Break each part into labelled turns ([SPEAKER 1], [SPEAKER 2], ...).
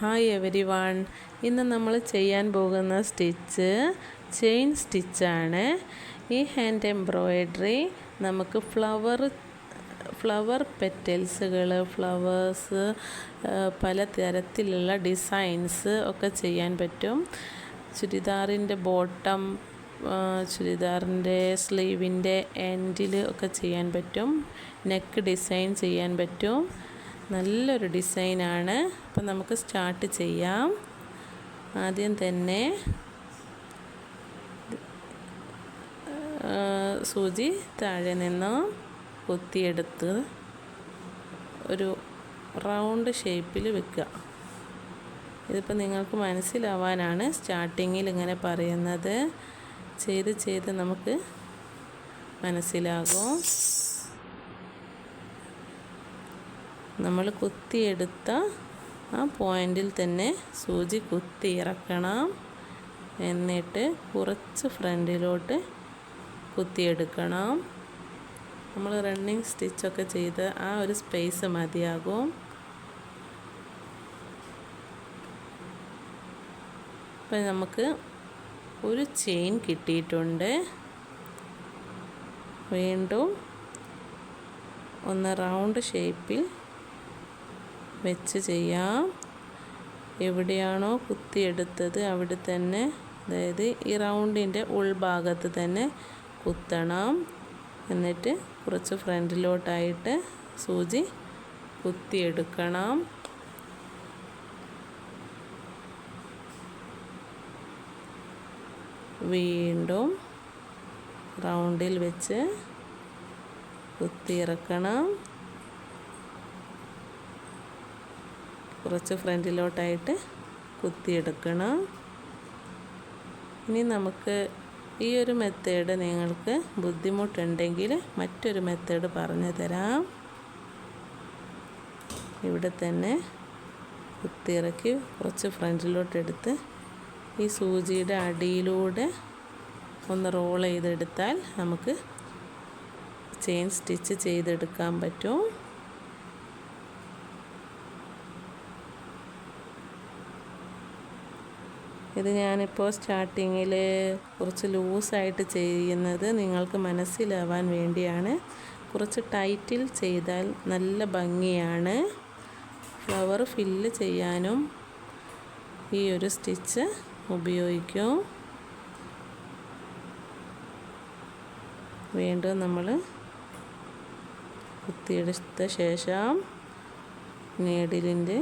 [SPEAKER 1] Hi every one ഇന്ന് നമ്മൾ ചെയ്യാൻ പോകുന്ന സ്റ്റിച്ച് ചെയിൻ സ്റ്റിച്ചാണ്. ഈ ഹാൻഡ് എംബ്രോയിഡറി നമുക്ക് ഫ്ലവർ ഫ്ലവർ പെറ്റൽസുകൾ ഫ്ലവേഴ്സ് പല തരത്തിലുള്ള ഡിസൈൻസ് ഒക്കെ ചെയ്യാൻ പറ്റും. ചുരിദാറിന്റെ ബോട്ടം ചുരിദാറിന്റെ സ്ലീവിന്റെ എൻഡിൽ ഒക്കെ ചെയ്യാൻ പറ്റും. നെക്ക് ഡിസൈൻ ചെയ്യാൻ പറ്റും. നല്ലൊരു ഡിസൈനാണ്. അപ്പം നമുക്ക് സ്റ്റാർട്ട് ചെയ്യാം. ആദ്യം തന്നെ സൂചി താഴെ നിന്ന് കുത്തിയെടുത്ത് ഒരു റൗണ്ട് ഷേപ്പിൽ വെക്കുക. ഇതിപ്പോൾ നിങ്ങൾക്ക് മനസ്സിലാവാനാണ് സ്റ്റാർട്ടിങ്ങിൽ ഇങ്ങനെ പറയുന്നത്. ചെയ്ത് ചെയ്ത് നമുക്ക് മനസ്സിലാകും. നമ്മൾ കുത്തിയെടുത്ത ആ പോയിന്റിൽ തന്നെ സൂചി കുത്തി ഇറക്കണം. എന്നിട്ട് കുറച്ച് ഫ്രണ്ടിലോട്ട് കുത്തിയെടുക്കണം. നമ്മൾ റണ്ണിങ് സ്റ്റിച്ചൊക്കെ ചെയ്ത് ആ ഒരു സ്പേസ് മതിയാകും. അപ്പം നമുക്ക് ഒരു ചെയിൻ കിട്ടിയിട്ടുണ്ട്. വീണ്ടും ഒന്ന് റൗണ്ട് ഷേപ്പിൽ വെച്ച് ചെയ്യാം. എവിടെയാണോ കുത്തിയെടുത്തത് അവിടെ തന്നെ അതായത് ഈ റൗണ്ടിന്റെ ഉൾഭാഗത്ത് തന്നെ കുത്തണം. എന്നിട്ട് കുറച്ച് ഫ്രണ്ടിലോട്ടായിട്ട് സൂചി കുത്തിയെടുക്കണം. വീണ്ടും റൗണ്ടിൽ വെച്ച് കുത്തിയിറക്കണം. കുറച്ച് ഫ്രണ്ടിലോട്ടായിട്ട് കുത്തിയെടുക്കണം. ഇനി നമുക്ക് ഈ ഒരു മെത്തേഡ് നിങ്ങൾക്ക് ബുദ്ധിമുട്ടുണ്ടെങ്കിൽ മറ്റൊരു മെത്തേഡ് പറഞ്ഞു തരാം. ഇവിടെ തന്നെ കുത്തിയിറക്കി കുറച്ച് ഫ്രണ്ടിലോട്ടെടുത്ത് ഈ സൂചിയുടെ അടിയിലൂടെ ഒന്ന് റോൾ ചെയ്തെടുത്താൽ നമുക്ക് ചെയിൻ സ്റ്റിച്ച് ചെയ്തെടുക്കാൻ പറ്റും. ഇത് ഞാനിപ്പോൾ സ്റ്റാർട്ടിങ്ങിൽ കുറച്ച് ലൂസായിട്ട് ചെയ്യുന്നത് നിങ്ങൾക്ക് മനസ്സിലാവാൻ വേണ്ടിയാണ്. കുറച്ച് ടൈറ്റിൽ ചെയ്താൽ നല്ല ഭംഗിയാണ്. ഫ്ലവർ ഫില്ല് ചെയ്യാനും ഈ ഒരു സ്റ്റിച്ച് ഉപയോഗിക്കും. വീണ്ടും നമ്മൾ കുത്തിയെടുത്ത ശേഷം നീഡിലിന്റെ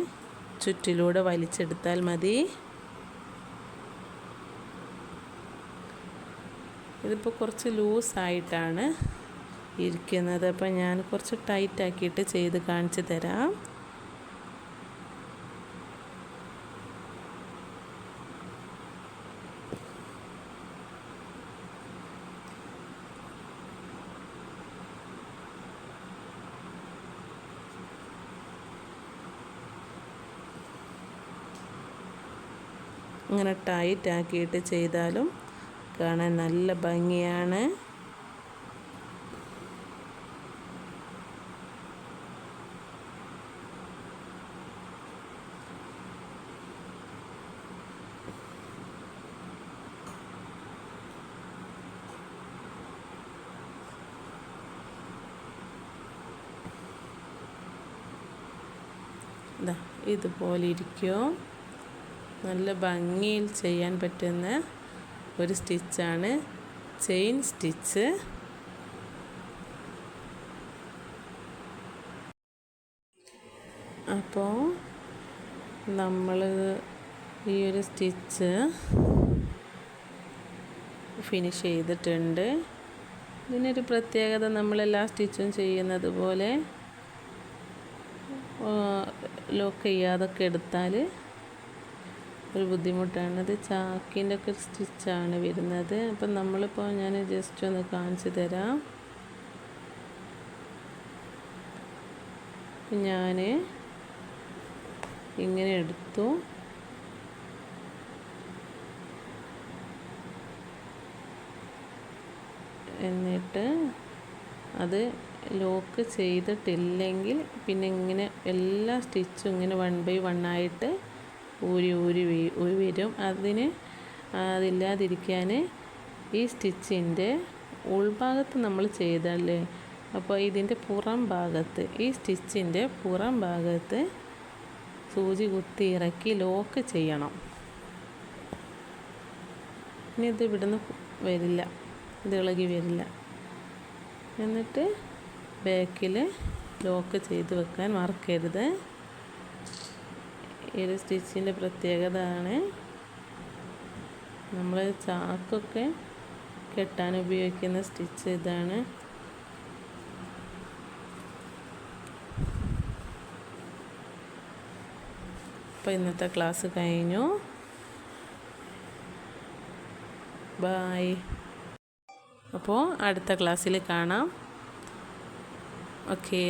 [SPEAKER 1] ചുറ്റിലൂടെ വലിച്ചെടുത്താൽ മതി. ഇതിപ്പോൾ കുറച്ച് ലൂസായിട്ടാണ് ഇരിക്കുന്നത്. അപ്പോൾ ഞാൻ കുറച്ച് ടൈറ്റാക്കിയിട്ട് ചെയ്ത് കാണിച്ചു തരാം. ഇങ്ങനെ ടൈറ്റ് ആക്കിയിട്ട് ചെയ്താലും കാണാൻ നല്ല ഭംഗിയാണ്. ഇതുപോലെ ഇരിക്കും. നല്ല ഭംഗിയിൽ ചെയ്യാൻ പറ്റുന്ന ഒരു സ്റ്റിച്ചാണ്. Chain stitch. അപ്പോൾ നമ്മൾ ഈ ഒരു സ്റ്റിച്ച് ഫിനിഷ് ചെയ്തിട്ടുണ്ട്. ഇതിനൊരു പ്രത്യേകത നമ്മളെല്ലാ സ്റ്റിച്ചും ചെയ്യുന്നത് പോലെ ലോക്ക് ചെയ്യാതൊക്കെ എടുത്താൽ ഒരു ബുദ്ധിമുട്ടാണ്. അത് ചാക്കിന്റെ ഒക്കെ സ്റ്റിച്ചാണ് വരുന്നത്. അപ്പം നമ്മളിപ്പോൾ ഞാൻ ജസ്റ്റ് ഒന്ന് കാണിച്ചു തരാം. ഞാൻ ഇങ്ങനെ എടുത്തു. എന്നിട്ട് അത് ലോക്ക് ചെയ്തിട്ടില്ലെങ്കിൽ പിന്നെ ഇങ്ങനെ എല്ലാ സ്റ്റിച്ചും ഇങ്ങനെ വൺ ബൈ വൺ ആയിട്ട് ഊരി ഊരി ഊരി വരും. അതിന് അതില്ലാതിരിക്കാൻ ഈ സ്റ്റിച്ചിന്റെ ഉൾഭാഗത്ത് നമ്മൾ ചെയ്തല്ലേ അപ്പോൾ ഇതിന്റെ പുറം ഭാഗത്ത് ഈ സ്റ്റിച്ചിന്റെ പുറം ഭാഗത്ത് സൂചി കുത്തി ഇറക്കി ലോക്ക് ചെയ്യണം. ഇനി ഇത് ഇവിടുന്ന് വരില്ല. ഇത് ഇളകി വരില്ല. എന്നിട്ട് ബാക്കിൽ ലോക്ക് ചെയ്ത് വെക്കാൻ മറക്കരുത്. ഈ ഒരു സ്റ്റിച്ചിന്റെ പ്രത്യേകത ആണ് നമ്മൾ ചാക്കൊക്കെ കെട്ടാൻ ഉപയോഗിക്കുന്ന സ്റ്റിച്ച് ഇതാണ്. അപ്പോൾ ഇന്നത്തെ ക്ലാസ് കഴിഞ്ഞു. ബായ്. അപ്പോൾ അടുത്ത ക്ലാസ്സിൽ കാണാം. ഓക്കേ.